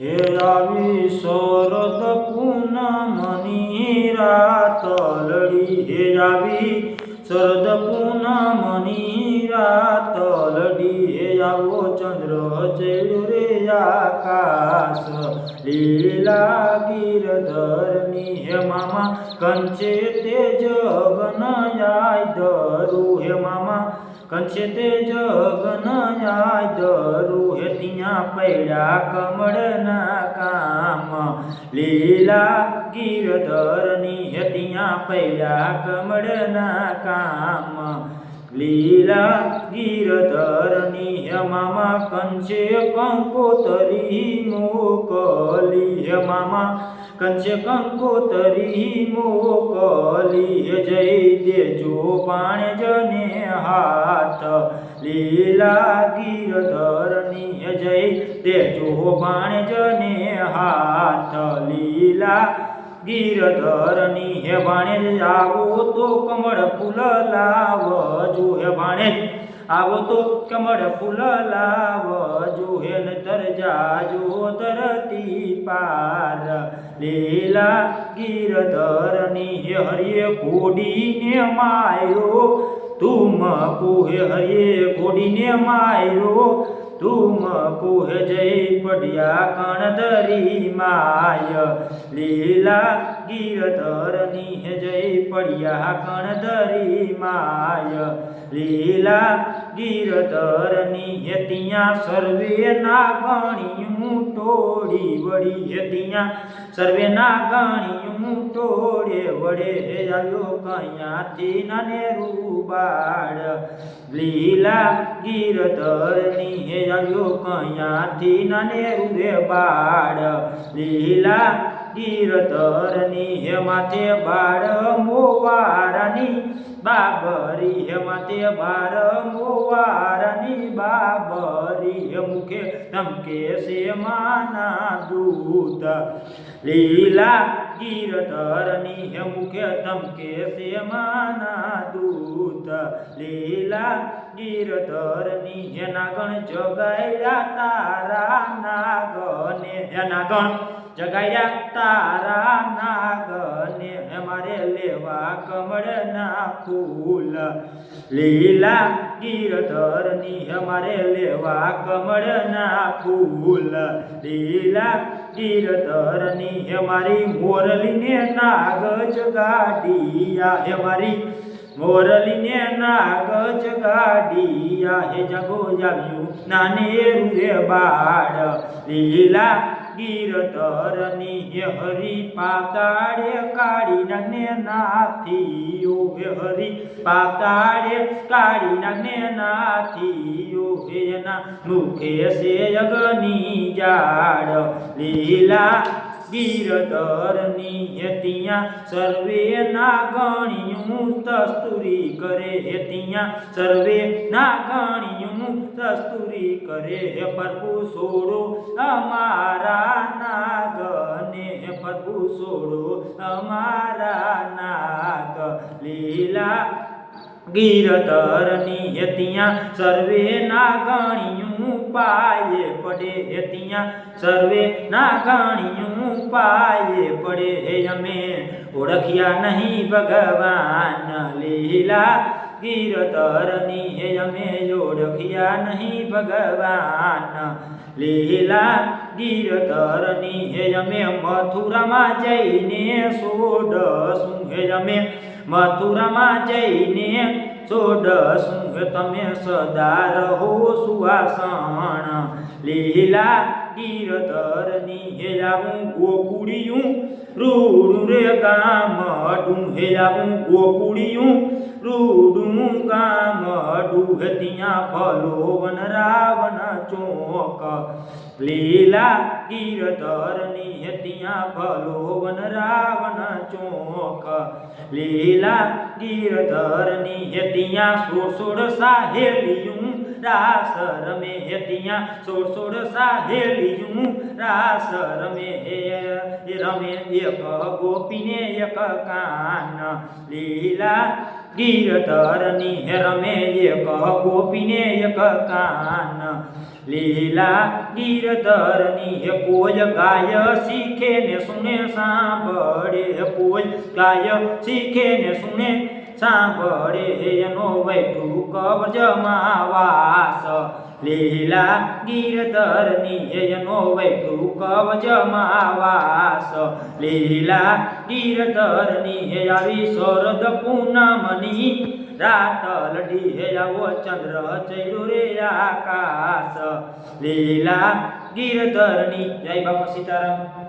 હે આવી શરદ પૂનમની રાત લડી હે આવી શરદ પૂનમની રાત લડી હે આવો ચંદ્ર ચેડુ રે આકાશ. લીલા ગીરધરની હે મામા, કંચે તે જગનયાય ધરું હે મામા. કંચે તે જગનયા ધરું હે ત્યાં પૈડા કમળના કામ. લીલા ગીરધરની હે ત્યાં પૈડા કમળના કામ. લીલા ગીરધરની મામા કંચે કંકોતરી મોકલી હે મામા કંચે કંકોતરી મોકલી હે જઈ દેજો પાણે જને હાથ લીલા ગીરધરની હે જઈ દેજો પાણે જને હાથ લીલા ગીરધરની હે ભાણે આવો તો કમળ ફૂલ લાવજો હે ભાણે આવો તો કમળ ફૂલ લાવજો હે નતર જાજો ધરતી પાર લીલા ગીરધરની હે હરિયે ઘોડીને માયો તુમ કુહે હરિયે ઘોડીને માયો તુમ કુહ પડિયા કણદરી માય. લીલા ગીરધરની જય પડિયા કણદરી માય. લીલા ગીરધરની હે ત્યાં સર્વે નાગણિયું ટોળી વળી. હે ત્યાં સર્વે નાગણિયું ટોળે વડે આવ્યો કયાથી નાને રૂબાડ લીલા ગીરધરની હે આવ્યો કયાથી નાને રૂરે બાળ? લીલા ગીરધરની હે માથે બાળ મોવારાની બાબરી હે માથે બાર મોવારાની બાબરી, હે મુખે ધમકે સે માના દૂત. લીલા ગીરધરની હે મુખે ધમકે સે માના દૂત. લીલા ગીરધરની એના ગણ જગાયા તારા નાગને. એના ગણ જગાયા તારા નાગને. અમારે લેવા કમળના ફૂલ. લીલા ગીરધરની અમારે લેવા કમળના ફૂલ. લીલા ગીરધરની અમારી મોરલીને નાગ જગાડિયા. હે મારી મોરલીને નાગ જગાડિયા હે જગો જાવ્યું. નાને રે બાળ, લીલા ગીરધરની હે હરી પાતાળે કાળી નાને નાથીઓ. હે હરી પાતાળે કાળી નાને નાથીઓ. હે ના મુખે સે અગ્નિ જાડ લીલા ગીરધરની હેતિયા ત્યાં સર્વે નાગણિયું તસ્તુરી કરે હેતિયા ત્યાં. સર્વે નાગણિયું તસ્તુરી કરે હે પ્રભુ છોડો અમારા નાગને. હે પ્રભુ છોડો અમારા નાગ લીલા ગીરધરની હે ત્યાં સર્વે નાગણિયું પાયે પડે હે ત્યાં સર્વે નાગણિયું પાયે પડે હે અમે ઓળખ્યા નહીં ભગવાન લીલા. ગીરધરની હે અમે ઓળખ્યા નહીં ભગવાન લીલા. ગીરધરની હે અમે મથુરામાં જઈને સોડશું. હે અમે મથુરામાં જઈને સોડશું તમે સદા રહો સુવાસણ. લીલા ગીરધરની હે ગોકુડિયું રૂડું રે કામ આવું ગોકુળિયું. રૂડું ગામ અડું હે ત્યાં ભલો વન રાવણ ચોક. લીલા ગીરધરની ત્યાં ભલોવન રાવણ ચોક. લીલા ગીરધરની ત્યાં સોળ સાહેલિયું રાસ રમે ત્યાં સોળ સોળ સાહેલિયું રાસ રમે રમે એક ગોપીને એક કાન. લીલા ગીરધરની રમે એક ગોપીને એક કાન. લીલા ગીરધરની કોઈ ગાય શીખે ને સુને સાંભળે. કોઈ ગાય શીખે ને સુને સાંભળે. એનો વૈઠું કબજમાં વાસ. લીલા ગીરધરની એનો વૈઠું કવજ માવાસ. લીલા ગીરધરની હે આવી શરદ પૂનમની. રાત લડી હે આવો ચંદ્ર ચૈડો રે આકાશ. લીલા ગીરધરની જય બાપા સીતારામ.